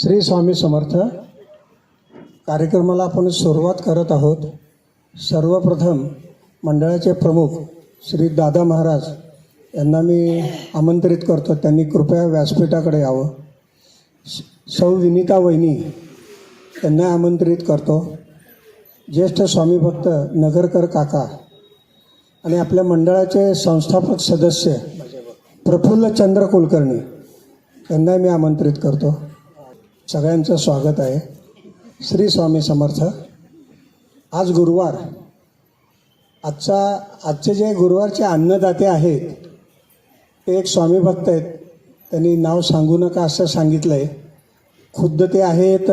श्री स्वामी समर्थ कार्यक्रमाला आपण सुरुवात करत आहोत. सर्वप्रथम मंडळाचे प्रमुख श्री दादा महाराज यांना मी आमंत्रित करतो. त्यांनी कृपया व्यासपीठाकडे यावं. सौ विनिता वहिनी यांना आमंत्रित करतो. ज्येष्ठ स्वामी भक्त नगरकर काका आणि आपल्या मंडळाचे संस्थापक सदस्य प्रफुल्ल चंद्र कुलकर्णी यांना मी आमंत्रित करतो. सगळ्यांचं स्वागत आहे. श्री स्वामी समर्थ. आज गुरुवार. आजचा आजचे जे गुरुवारचे अन्नदाते आहेत ते एक स्वामी भक्त आहेत. त्यांनी नाव सांगू नका असं सांगितलं आहे खुद्द ते आहेत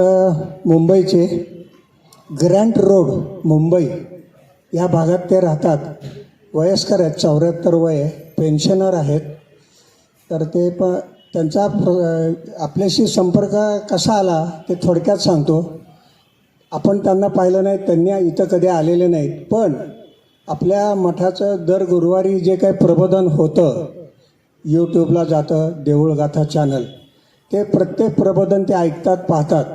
मुंबईचे. Grant road Mumbai. या भागात ते राहतात. वयस्कर आहेत चौऱ्याहत्तर वय आहे. पेन्शनर आहेत. तर ते प त्यांचा प्र- आपल्याशी संपर्क कसा आला ते थोडक्यात सांगतो. आपण त्यांना पाहिलं नाही त्यांनी इथं कधी आलेले नाहीत. पण आपल्या मठाचं दर गुरुवारी जे काही प्रबोधन होतं यूट्यूबला जातं देऊळगाथा चॅनल ते प्रत्येक प्रबोधन ते ऐकतात पाहतात.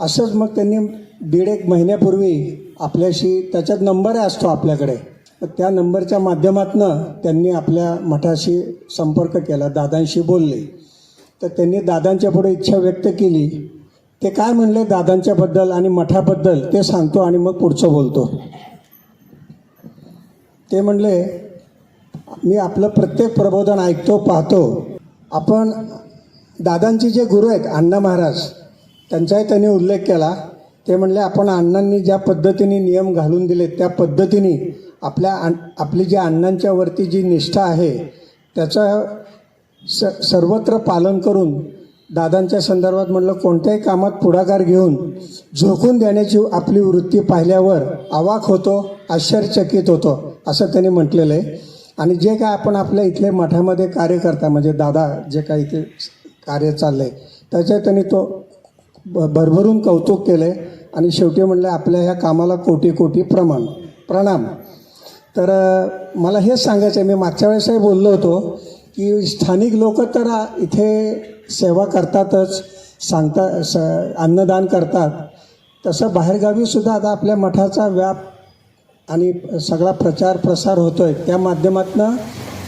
असंच मग त्यांनी दीड एक महिन्यापूर्वी आपल्याशी त्याच्यात नंबर असतो आपल्याकडे. तर त्या नंबरच्या माध्यमातनं त्यांनी आपल्या मठाशी संपर्क केला दादांशी बोलले. तर त्यांनी दादांच्या पुढे इच्छा व्यक्त केली. ते काय म्हणले? दादांच्याबद्दल आणि मठाबद्दल ते सांगतो आणि मग पुढचं बोलतो. ते म्हणले मी आपलं प्रत्येक प्रबोधन ऐकतो पाहतो. आपण दादांचे जे गुरु आहेत अण्णा महाराज त्यांचाही त्यांनी उल्लेख केला. ते म्हणले आपण अण्णांनी ज्या पद्धतीने नियम घालून दिले त्या पद्धतीने आपल्या अन आपली जी अण्णांच्या वरती जी निष्ठा आहे त्याचं स सर्वत्र पालन करून दादांच्या संदर्भात म्हणलं कोणत्याही कामात पुढाकार घेऊन झोकून देण्याची आपली वृत्ती पाहिल्यावर अवाक होतो आश्चर्यचकित होतो असं त्यांनी म्हटलेलं आहे. आणि जे काय आपण आपल्या इथले मठामध्ये कार्य करता म्हणजे दादा जे काय इथे कार्य चाललं आहे त्याच्यात त्यांनी तो ब- भरभरून कौतुक केलं आहे आणि शेवटी म्हटलं आपल्या ह्या कामाला कोटी कोटी प्रमाण प्रणाम. तर मला हेच सांगायचं आहे मी मागच्या वेळेसही बोललो होतो की स्थानिक लोक तर इथे सेवा करतातच सांगता स अन्नदान करतात. तसं बाहेरगावीसुद्धा आता आपल्या मठाचा व्याप आणि सगळा प्रचार प्रसार होतो आहे त्या माध्यमातनं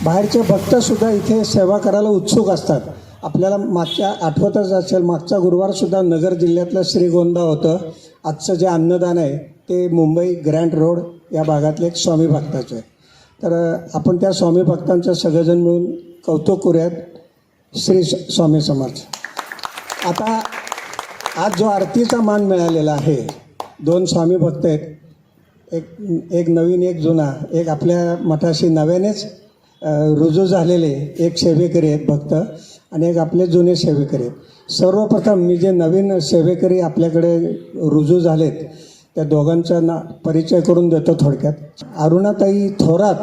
बाहेरचे भक्तसुद्धा इथे सेवा करायला उत्सुक असतात. आपल्याला मागच्या आठवतच असेल मागचा गुरुवारसुद्धा नगर जिल्ह्यातलं श्रीगोंदा होतं. आजचं जे अन्नदान आहे ते मुंबई ग्रँड रोड या भागातले एक स्वामी भक्ताचं आहे तर आपण त्या स्वामी भक्तांचं सगळेजण मिळून कौतुक करूयात श्री स- स्वामी समर्थ. आता आज जो आरतीचा मान मिळालेला आहे दोन स्वामी भक्त आहेत. एक एक नवीन एक जुना. एक आपल्या मठाशी नव्यानेच रुजू झालेले एक सेवेकरी आहेत भक्त आणि एक आपले जुने सेवेकरी आहेत. सर्वप्रथम मी जे नवीन सेवेकरी आपल्याकडे रुजू झालेत त्या दोघांचा ना परिचय करून देतो थोडक्यात. अरुणाताई थोरात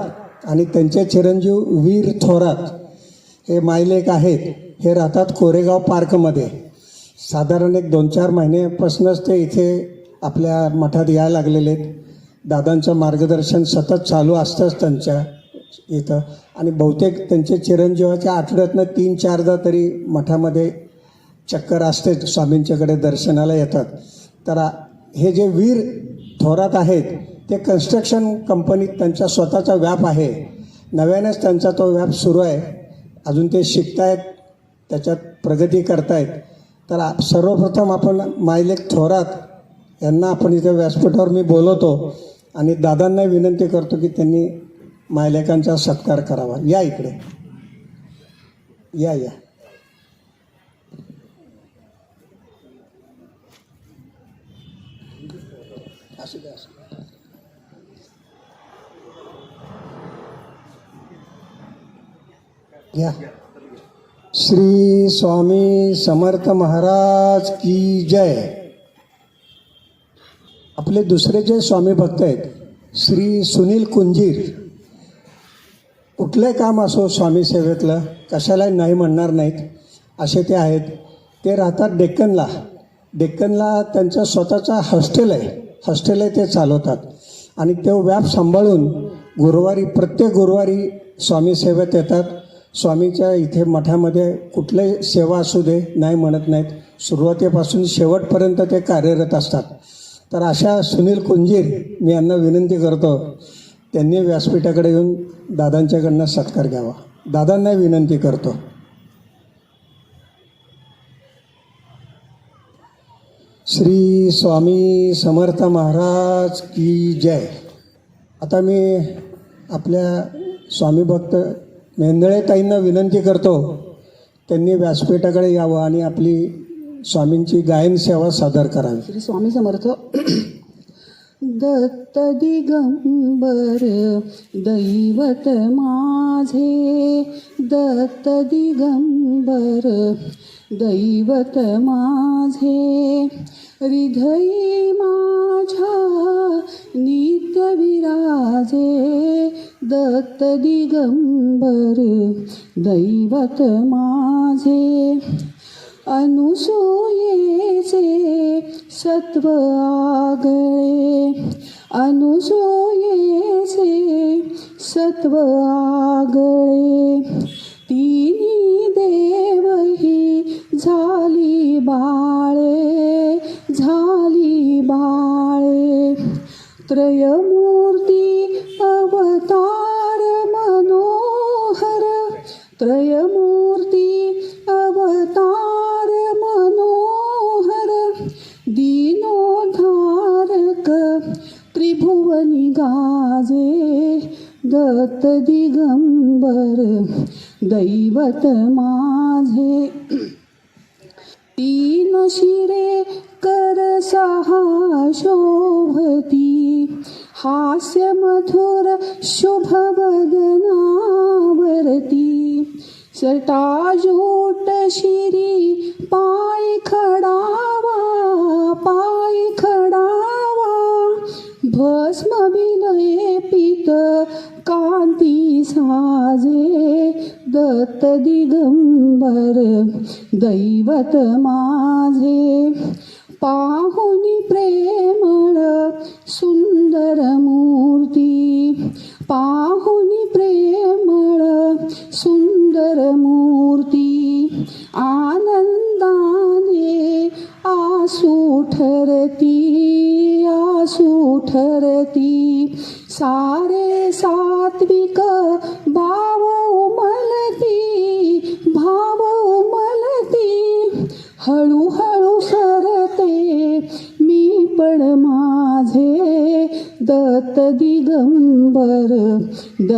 आणि त्यांचे चिरंजीव वीर थोरात हे मायलेक आहेत. हे राहतात कोरेगाव पार्कमध्ये. साधारण एक दोन चार महिन्यापासूनच ते इथे आपल्या मठात यायला लागलेले आहेत. दादांचं मार्गदर्शन सतत चालू असतंच त्यांच्या इथं. आणि बहुतेक त्यांचे चिरंजीवाच्या आठवड्यातनं तीन चारदा तरी मठामध्ये चक्कर असते. स्वामींच्याकडे दर्शनाला येतात. तर हे जे वीर थोरात आहेत ते कन्स्ट्रक्शन कंपनीत त्यांचा स्वतःचा व्याप आहे. नव्यानेच त्यांचा तो व्याप सुरू आहे. अजून ते शिकतायत त्याच्यात प्रगती करतायत. तर सर्वप्रथम आपण मायलेक थोरात यांना आपण इथे व्यासपीठावर मी बोलवतो आणि दादांना विनंती करतो की त्यांनी मायलेकांचा सत्कार करावा. या इकडे. या या असू द्या असू द्या. या। श्री स्वामी समर्थ महाराज की जय। आपले दुसरे जे स्वामी भक्त आहेत श्री सुनील कुंजीर कुठलंही काम असो स्वामी सेवेतलं कशालाही नाही म्हणणार नाहीत असे ते आहेत. ते राहतात डेक्कनला. डेक्कनला त्यांचं स्वतःचा हॉस्टेल आहे हॉस्टेल आहे ते चालवतात. आणि तो व्याप सांभाळून गुरुवारी प्रत्येक गुरुवारी स्वामी सेवेत येतात. स्वामीच्या इथे मठामध्ये कुठल्याही सेवा असू दे नाही म्हणत नाहीत. सुरुवातीपासून शेवटपर्यंत ते कार्यरत असतात. तर अशा सुनील कुंजीर मी यांना विनंती करतो त्यांनी व्यासपीठाकडे येऊन दादांच्याकडनं सत्कार घ्यावा. दादांना विनंती करतो. श्री स्वामी समर्थ महाराज की जय. आता मी आपल्या स्वामी भक्त मेंदळेताईंना विनंती करतो त्यांनी व्यासपीठाकडे यावं आणि आपली स्वामींची गायन सेवा सादर करावी. श्री स्वामी समर्थ. दत्त दिगंबर दैवत माझे. दत्त दिगंबर दैवत माझे. हृदयी माझ्या नित्य विराजे. दत्त दिगंबर दैवत माझे. अनुसूयेचे सत्व आगळे. अनुसूयेचे सत्व आगळे. तिन्ही देवही झाली बाळे झाली बाळे. त्रयम दैवत माझे. तीन शिरे कर सहा शोभती. हास्य मधुर शुभ वदनावरती सटाजूट शिरी पाय खडावा पाय खडावा. भस्म विलय पित कांती साजे. दत्त दिगंबर दैवत माझे. पाहुनी प्रेमळ सुंदर मूर्ती. पाहुनी प्रेमळ सुंदर मूर्ती. आनंदाने आसू ठरती आसू ठरती. सारे सात्विक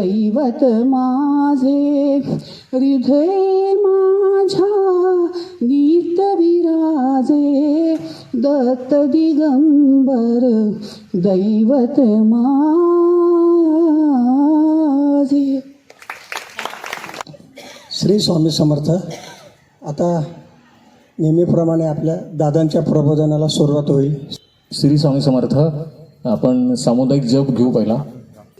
दैवत माझे हृदय माझ्या नीत विराजे दत्त दिगंबर दैवत माझे. श्री स्वामी समर्थ आता नेहमीप्रमाणे आपल्या दादांच्या प्रबोधनाला सुरुवात होईल. श्री स्वामी समर्थ आपण सामुदायिक जप घेऊ पहिला.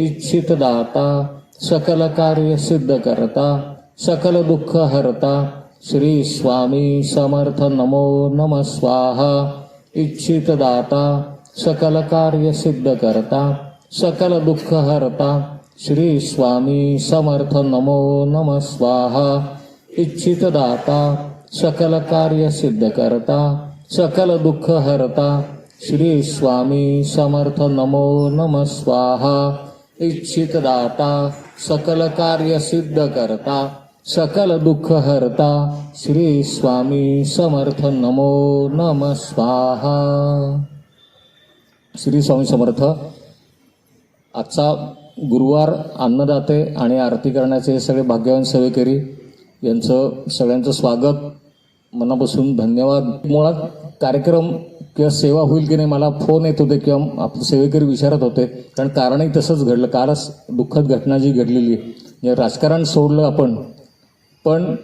इच्छित दाता सकल कार्य सिद्ध करता सकल दुःख हरता। श्री स्वामी समर्थ नमो नम स्वाहा। इच्छित दाता सकल कार्य सिद्ध करता सकल दुःख हरता। श्री स्वामी समर्थ नमो नम स्वाहा। इच्छित दाता सकल कार्य सिद्ध करता सकल दुःख हरता। श्री स्वामी समर्थ नमो नम स्वाहा। इच्छित दाता सकल कार्य सिद्ध करता सकल दुःख हरता। श्री स्वामी समर्थ नमो नम स्वाहा। श्री स्वामी समर्थ आजचा गुरुवार अन्नदाते आणि आरती करण्याचे हे सगळे भाग्यवान सेवेकरी यांचं सगळ्यांचं स्वागत मनापासून धन्यवाद. मुळात कार्यक्रम किंवा सेवा होईल की नाही मला फोन येत होते किंवा आपले सेवेकरी विचारत होते. कारण कारणही तसंच घडलं. कालच दुःखद घटना जी घडलेली आहे. म्हणजे राजकारण सोडलं आपण. पण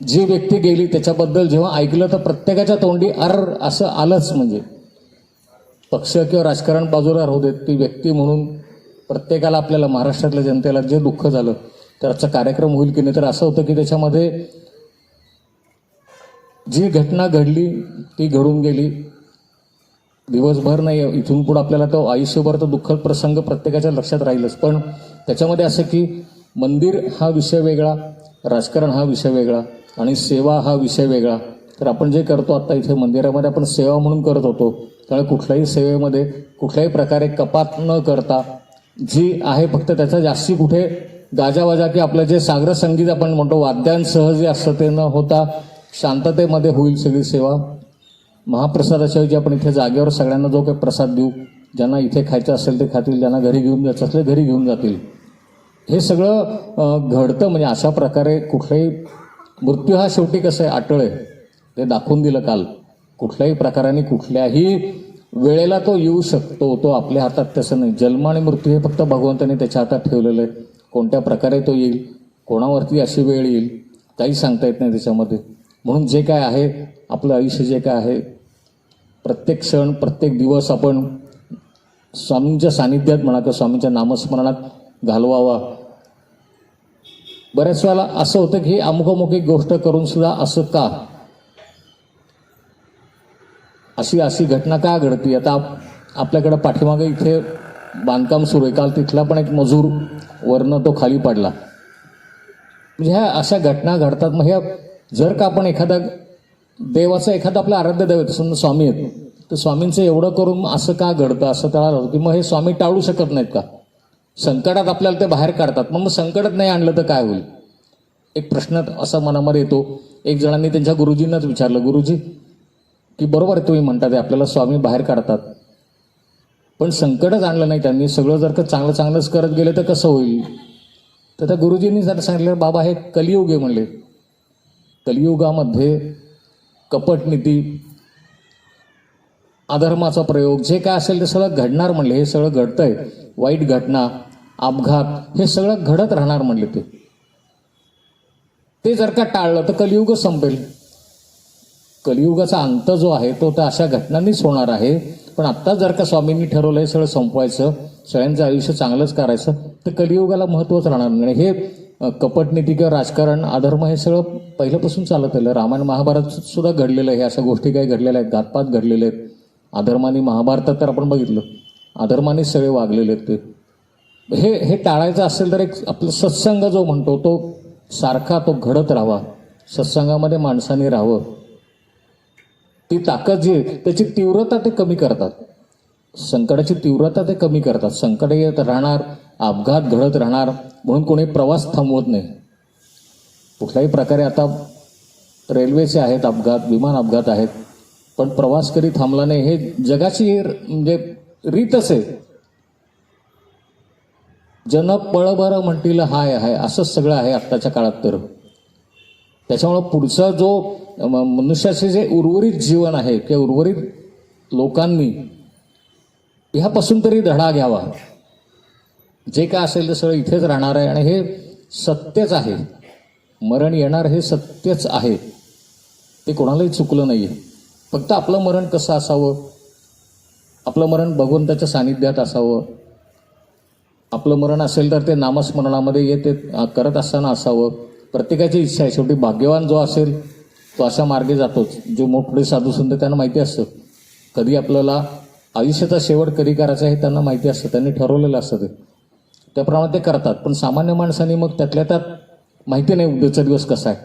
जी व्यक्ती गेली त्याच्याबद्दल जेव्हा ऐकलं तर प्रत्येकाच्या तोंडी अर असं आलंच म्हणजे. पक्ष किंवा राजकारण बाजूला राहू देत. ती व्यक्ती म्हणून प्रत्येकाला आपल्याला महाराष्ट्रातल्या जनतेला जे दुःख झालं तर आजचा कार्यक्रम होईल की नाही तर असं होतं की त्याच्यामध्ये जी घटना घडली ती घडून गेली. दिवसभर नाही इथून पुढे आपल्याला तो आयुष्यभर तो दुःखद प्रसंग प्रत्येकाच्या लक्षात राहीलच. पण त्याच्यामध्ये असं की मंदिर हा विषय वेगळा राजकारण हा विषय वेगळा आणि सेवा हा विषय वेगळा. तर आपण जे करतो आत्ता इथे मंदिरामध्ये आपण सेवा म्हणून करत होतो. त्यामुळे कुठल्याही सेवेमध्ये कुठल्याही प्रकारे कपात न करता जी आहे फक्त त्याचा जास्ती कुठे गाजावाजा की आपलं जे सागर संगीत आपण म्हणतो वाद्यांसह जे असतं ते न होता शांततेमध्ये होईल सगळी सेवा. महाप्रसादाच्या ऐवजी आपण इथे जागेवर सगळ्यांना जो काही प्रसाद देऊ ज्यांना इथे खायचं असेल ते खातील ज्यांना घरी घेऊन जायचं असेल घरी घेऊन जातील. हे सगळं घडतं म्हणजे अशा प्रकारे कुठलाही मृत्यू हा शेवटी कसं आहे अटळ आहे. ते दाखवून दिलं काल. कुठल्याही प्रकाराने कुठल्याही वेळेला तो येऊ शकतो तो आपल्या हातात तसं नाही. जन्म आणि मृत्यू हे फक्त भगवंताने त्याच्या हातात ठेवलेलं आहे. कोणत्या प्रकारे तो येईल कोणावरती अशी वेळ येईल काही सांगता येत नाही त्याच्यामध्ये. म्हणून जे काय आहे आपलं आयुष्य जे काय आहे प्रत्येक क्षण प्रत्येक दिवस आपण स्वामींच्या सानिध्यात म्हणा किंवा स्वामींच्या नामस्मरणात घालवावा. बऱ्याच वेळेला असं होतं की अमुक अमुक एक गोष्ट करून सुद्धा असं का? अशी अशी घटना का घडती? आता आपल्याकडं पाठीमागे इथे बांधकाम सुरू आहे. काल तिथला पण एक मजूर वरनं तो खाली पडला. म्हणजे ह्या अशा घटना घडतात. मग ह्या जर का आपण एखादा देवाचा एखादा आपला आराध्य दैवत समजा स्वामी आहेत तर स्वामींचं एवढं करून असं का घडतं असं त्याला होतं की मग हे स्वामी टाळू शकत नाहीत का? संकटात आपल्याला ते बाहेर काढतात. मग मग संकटात नाही आणलं तर काय होईल? एक प्रश्न असा मनामध्ये येतो. एक जणांनी त्यांच्या गुरुजींनाच विचारलं गुरुजी की बरोबर तुम्ही म्हणता ते आपल्याला स्वामी बाहेर काढतात. पण संकटच आणलं नाही त्यांनी. सगळं जर का चांगलं चांगलंच करत गेलं तर कसं होईल? तर त्या गुरुजींनी जर सांगितलं बाबा हे कलियुग आहे म्हणले. कलियुगामध्ये कपटनीती अधर्माचा प्रयोग जे काय असेल ते सगळं घडणार म्हणले हे सगळं घडतंय. वाईट घटना अपघात हे सगळं घडत राहणार म्हणले ते. ते जर का टाळलं तर कलियुगच संपेल. कलियुगाचा अंत जो आहे तो तर अशा घटनांनीच होणार आहे. पण आत्ता जर का स्वामींनी ठरवलं हे सगळं संपवायचं सगळ्यांचं आयुष्य चांगलंच करायचं तर कलियुगाला महत्त्वच राहणार नाही. हे कपटनीती किंवा राजकारण अधर्म हे सगळं पहिल्यापासून चालत आलं. रामायण महाभारत सुद्धा घडलेलं आहे. अशा गोष्टी काही घडलेल्या आहेत. घातपात घडलेले आहेत. अधर्माने महाभारतात तर आपण बघितलं. अधर्माने सगळे वागलेले आहेत ते. हे हे टाळायचं असेल तर एक आपला सत्संग जो म्हणतो तो सारखा तो घडत राहावा. सत्संगामध्ये माणसाने राहावं. ती ताकद जी आहे त्याची तीव्रता ते कमी करतात. संकटाची तीव्रता ते कमी करतात. संकट येत राहणार अपघात घडत राहणार म्हणून कोणी प्रवास थांबवत नाही. कुठल्याही प्रकारे आता रेल्वेचे आहेत अपघात विमान अपघात आहेत पण प्रवास कधी थांबला नाही हे जगाची म्हणजे रीतच आहे. जन पळभर म्हणतील हाय हाय असंच सगळं आहे आत्ताच्या काळात तर. त्याच्यामुळं पुढचा जो मनुष्याचे जे उर्वरित जीवन आहे किंवा उर्वरित लोकांनी ह्यापासून तरी धडा घ्यावा. जे काय असेल ते सगळं इथेच राहणार आहे. आणि हे सत्यच आहे. मरण येणार हे सत्यच आहे. ते कोणालाही चुकलं नाही आहे फक्त आपलं मरण कसं असावं? आपलं मरण भगवंताच्या सानिध्यात असावं. आपलं मरण असेल तर ते नामस्मरणामध्ये येते करत असताना असावं. प्रत्येकाची इच्छा आहे. शेवटी भाग्यवान जो असेल तो अशा मार्गे जातोच. जो मोठे साधू संत त्यांना माहिती असतं. कधी आपल्याला आयुष्याचा शेवट कधी करायचा हे त्यांना माहिती असतं. त्यांनी ठरवलेलं असतं ते. त्याप्रमाणे ते करतात. पण सामान्य माणसांनी मग त्यातल्या त्यात माहिती नाही उद्याचा दिवस कसा आहे.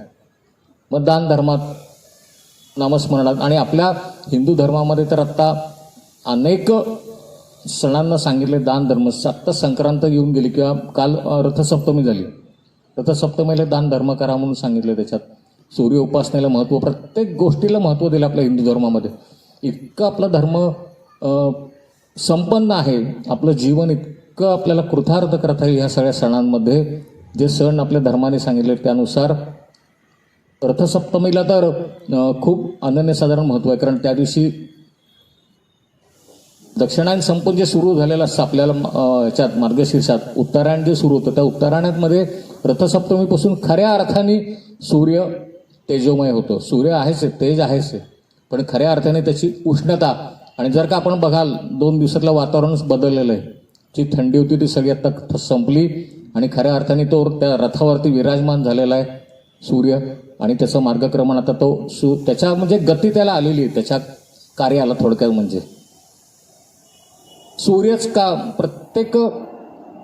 मग दान धर्मात नामस्मरणात आणि आपल्या हिंदू धर्मामध्ये तर आत्ता अनेक सणांना सांगितले दान धर्म. आत्ता संक्रांत येऊन गेली किंवा काल रथसप्तमी झाली. रथसप्तमीला दान धर्म करा म्हणून सांगितले त्याच्यात. सूर्य उपासनेला महत्त्व प्रत्येक गोष्टीला महत्त्व दिलं आपल्या हिंदू धर्मामध्ये. इतकं आपला धर्म संपन्न आहे. आपलं जीवन इतकं आपल्याला कृतार्थ करता येईल ह्या सगळ्या सणांमध्ये. जे सण आपल्या धर्माने सांगितले त्यानुसार रथसप्तमीला तर खूप अनन्यसाधारण महत्त्व आहे. कारण त्या दिवशी दक्षिणायन संपून जे सुरू झालेलं असतं आपल्याला याच्यात मार्गशीर्षात उत्तरायण जे सुरू होतं त्या उत्तरायणामध्ये रथसप्तमीपासून खऱ्या अर्थाने सूर्य तेजोमय होतो. सूर्य आहेच तेज आहेच आहे. पण खऱ्या अर्थाने त्याची उष्णता आणि जर का आपण बघाल दोन दिवसातलं वातावरणच बदललेलं आहे. जी थंडी होती ती सगळी आता संपली. आणि खऱ्या अर्थाने तो त्या रथावरती विराजमान झालेला आहे सूर्य. आणि त्याचं मार्गक्रमण आता तो सु त्याच्या म्हणजे गती त्याला आलेली आहे. त्याच्या कार्याला थोडक्यात म्हणजे. सूर्यच का प्रत्येक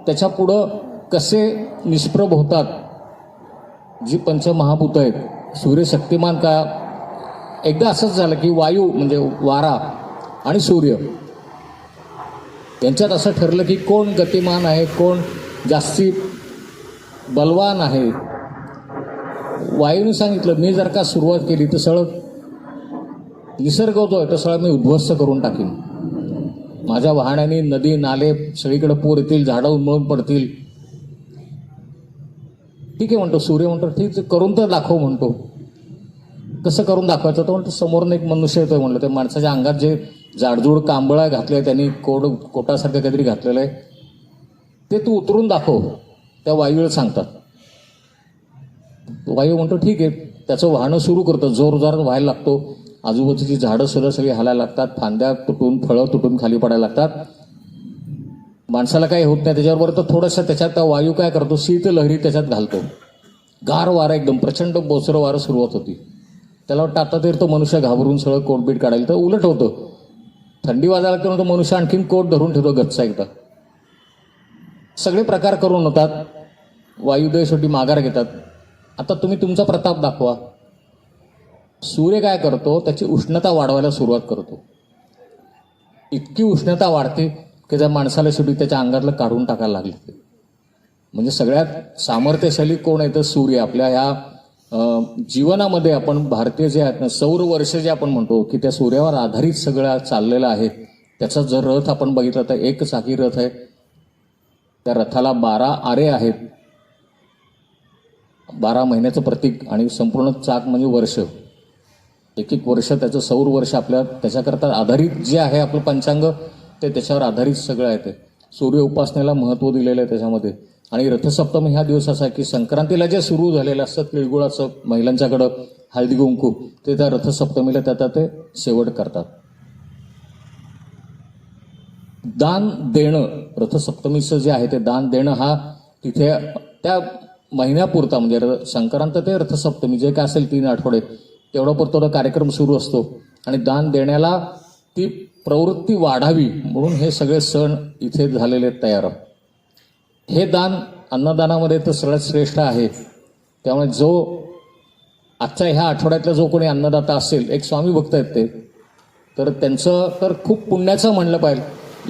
त्याच्या पुढं कसे निष्प्रभ होतात जी पंचमहाभूत आहेत. सूर्य शक्तिमान का एकदा असंच झालं की वायू म्हणजे वारा आणि सूर्य. यांच्यात असं ठरलं की कोण गतिमान आहे कोण जास्ती बलवान आहे. वायूने सांगितलं मी जर का सुरुवात केली तर सळ निसर्ग जो आहे तो सगळं मी उद्ध्वस्त करून टाकेन. माझ्या वाहनाने नदी नाले सगळीकडे पूर येतील झाडं उन्मळून पडतील. ठीक आहे म्हणतो सूर्य म्हणतो ठीक करून तर दाखव म्हणतो. कसं करून दाखवायचं? तर म्हणतो समोरून एक मनुष्य येतोय म्हणलं त्या माणसाच्या अंगात जे जाडजूड कांबळा घातले त्यांनी कोड कोटासारखं काहीतरी घातलेलं आहे. ते तू उतरून दाखव त्या वायूला सांगतात. वायू म्हणतो ठीक आहे त्याचं वाहनं सुरू करतं जोरदार व्हायला लागतो. आजूबाजूची झाडं सुद्धा सगळी हालायला लागतात फांद्या तुटून फळं तुटून खाली पडायला लागतात. माणसाला काही होत नाही त्याच्याबरोबर तर थोडंसं त्याच्यात त्या वायू काय करतो शीत लहरी त्याच्यात घालतो. गार वारा एकदम प्रचंड बोसरं वारं सुरुवात होती. त्याला वाटतं आता तरी तो मनुष्य घाबरून सगळं कोटबीट काढायला तर उलट होतं. थंडी वाजायला करून तो मनुष्य आणखीन कोट धरून ठेवतो गच्चा एकदा. सगळे प्रकार करून होतात. वायुदेव शेवटी माघार घेतात. आता तुम्ही तुमचा प्रताप दाखवा. सूर्य काय करतो? त्याची उष्णता वाढवायला सुरुवात करतो. इतकी उष्णता वाढते की त्या माणसाला शेवटी त्याच्या अंगातलं काढून टाकायला लागले. म्हणजे सगळ्यात सामर्थ्यशाली कोण आहे? तर सूर्य. आपल्या ह्या जीवनामध्ये आपण भारतीय जे आहेत ना सौर वर्ष जे आपण म्हणतो की त्या सूर्यावर आधारित सगळं चाललेलं आहे त्याचा जर रथ आपण बघितला तर एक चाकी रथ आहे. त्या रथाला बारा आरे आहेत. बारा महिन्याचं प्रतीक आणि संपूर्ण चाक म्हणजे वर्ष. एक एक वर्ष त्याचं सौर वर्ष आपल्या त्याच्याकरता आधारित जे आहे आपलं पंचांग ते त्याच्यावर आधारित सगळं आहे ते. सूर्य उपासनेला महत्त्व दिलेलं आहे त्याच्यामध्ये. आणि रथसप्तमी ह्या दिवस असा की संक्रांतीला जे सुरू झालेलं असतं तिळगुळाचं महिलांच्याकडं हळदी कुंकू ते त्या रथसप्तमीला त्याचा ते शेवट करतात. दान देणं रथसप्तमीचं जे आहे ते दान देणं हा तिथे त्या महिन्यापुरता म्हणजे र- संक्रांत ते रथसप्तमी जे काय असेल तीन आठवडे तेवढ्यापुरता कार्यक्रम सुरू असतो. आणि दान देण्याला ती प्रवृत्ती वाढावी म्हणून हे सगळे सण इथे झालेले आहेत. तयार हे दान अन्नदानामध्ये तर सगळ्यात श्रेष्ठ आहे. त्यामुळे जो आजच्या ह्या आठवड्यातला जो कोणी अन्नदाता असेल एक स्वामी भक्त आहेत ते तर त्यांचं तर खूप पुण्याचं म्हणलं पाहिजे.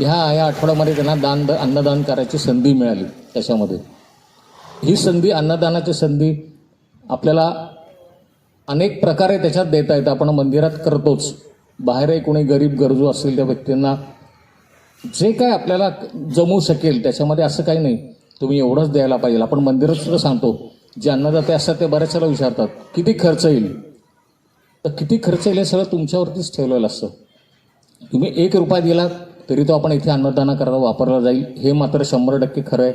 ह्या या आठवड्यामध्ये त्यांना दान अन्नदान करायची संधी मिळाली त्याच्यामध्ये. ही संधी अन्नदानाची संधी आपल्याला अनेक प्रकारे त्याच्यात देता येतं आपण मंदिरात करतोच. बाहेरही कोणी गरीब गरजू असतील त्या व्यक्तींना जे काय आपल्याला जमू शकेल त्याच्यामध्ये असं काही नाही. तुम्ही एवढंच द्यायला पाहिजे. आपण मंदिरात सुद्धा सांगतो जे अन्नदाते असतात ते बऱ्याचशाला विचारतात किती खर्च येईल? तर किती खर्च येईल हे सगळं तुमच्यावरतीच ठेवलेलं असतं. तुम्ही एक रुपया दिला तरी तो आपण इथे अन्नदाना करायला वापरला जाईल. हे मात्र शंभर टक्के खरं आहे.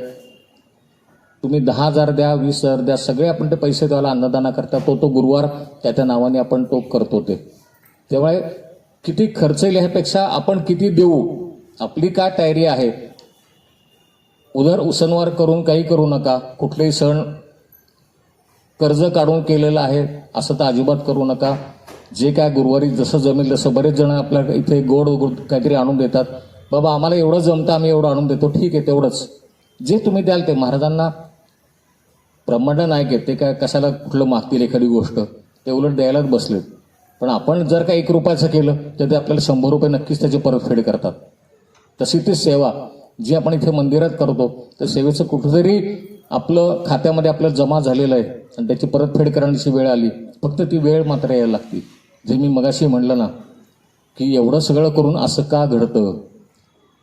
तुम्ही दहा हजार द्या वीस हजार द्या सगळे आपण ते पैसे द्यायला अन्नदाना करता तो तो गुरुवार त्या त्या नावाने आपण तो करतो ते. त्यामुळे किती खर्च येईल ह्यापेक्षा आपण किती देऊ? आपली काय तयारी आहे? उदर उसनवार करून काही करू नका. कुठलेही सण कर्ज काढून केलेलं आहे असं तर अजिबात करू नका. जे काय गुरुवारी जसं जमेल तसं बरेच जण आपल्या इथे गोड काहीतरी आणून देतात. बाबा आम्हाला एवढं जमतं आम्ही एवढं आणून देतो. ठीक आहे तेवढंच. जे तुम्ही द्याल ते. महाराजांना ब्रह्मांड नायक आहेत ते काय कशाला कुठलं मागतील एखादी गोष्ट? ते उलट द्यायलाच बसले पण आपण जर का एक रुपयाचं केलं तर ते आपल्याला शंभर रुपये नक्कीच त्याची परतफेड करतात. तशी ती सेवा जी आपण इथे मंदिरात करतो तर सेवेचं कुठेतरी आपलं खात्यामध्ये आपल्याला जमा झालेलं आहे आणि त्याची परतफेड करण्याची वेळ आली. फक्त ती वेळ मात्र यायला लागते जे मी मगाशी म्हणलं ना की एवढं सगळं करून असं का घडतं?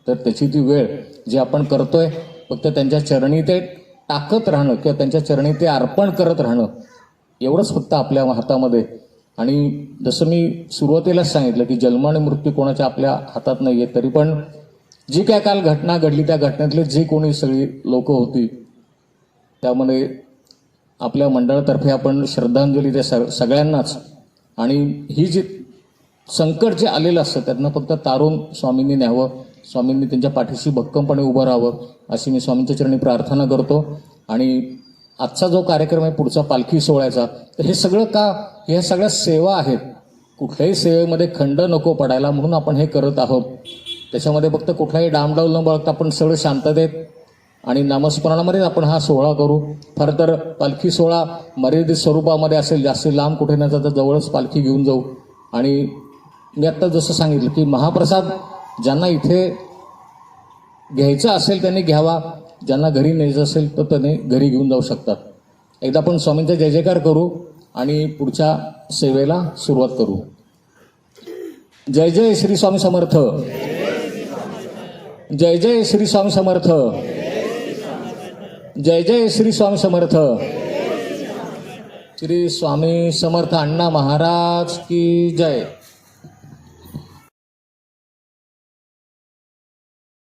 तर त्याची ती वेळ जी आपण करतोय फक्त त्यांच्या चरणी ते टाकत राहणं किंवा त्यांच्या चरणी ते अर्पण करत राहणं एवढंच फक्त आपल्या हातामध्ये. आणि जसं मी सुरुवातीलाच सांगितलं की जन्म आणि मृत्यू कोणाच्या आपल्या हातात नाही आहे तरी पण जी काय काल घटना घडली त्या घटनेतले जे कोणी सगळी लोक होती त्यामध्ये आपल्या मंडळातर्फे आपण श्रद्धांजली त्या सग- सगळ्यांनाच. आणि ही जी संकट जे आलेलं असतं त्यांना फक्त तारून स्वामींनी न्यावं स्वामींनी त्यांच्या पाठीशी भक्कमपणे उभं राहावं अशी मी स्वामींच्या चरणी प्रार्थना करतो. आणि आजचा जो कार्यक्रम आहे पुढचा पालखी सोहळ्याचा तर हे सगळं का ह्या सगळ्या सेवा आहेत. कुठल्याही सेवेमध्ये खंड नको पडायला म्हणून आपण हे करत आहोत. त्याच्यामध्ये फक्त कुठलाही डामडाऊल न बळता आपण सगळं शांततेत आणि नामस्मरणामध्येच आपण हा सोहळा करू. खरं तर पालखी सोहळा मर्यादित स्वरूपामध्ये असेल जास्त लांब कुठे न जाता जवळच पालखी घेऊन जाऊ. आणि मी आत्ता जसं सांगितलं की महाप्रसाद ज्यांना इथे घ्यायचा असेल त्यांनी घ्यावा. ज्यांना घरी न्यायचं असेल तर त्यांनी घरी घेऊन जाऊ शकतात. एकदा आपण स्वामींचा जय जयकार करू आणि पुढच्या सेवेला सुरुवात करू. जय जय श्री स्वामी समर्थ. जय जय श्री स्वामी समर्थ. जय जय श्री स्वामी समर्थ. श्री स्वामी समर्थ अण्णा महाराज की जय.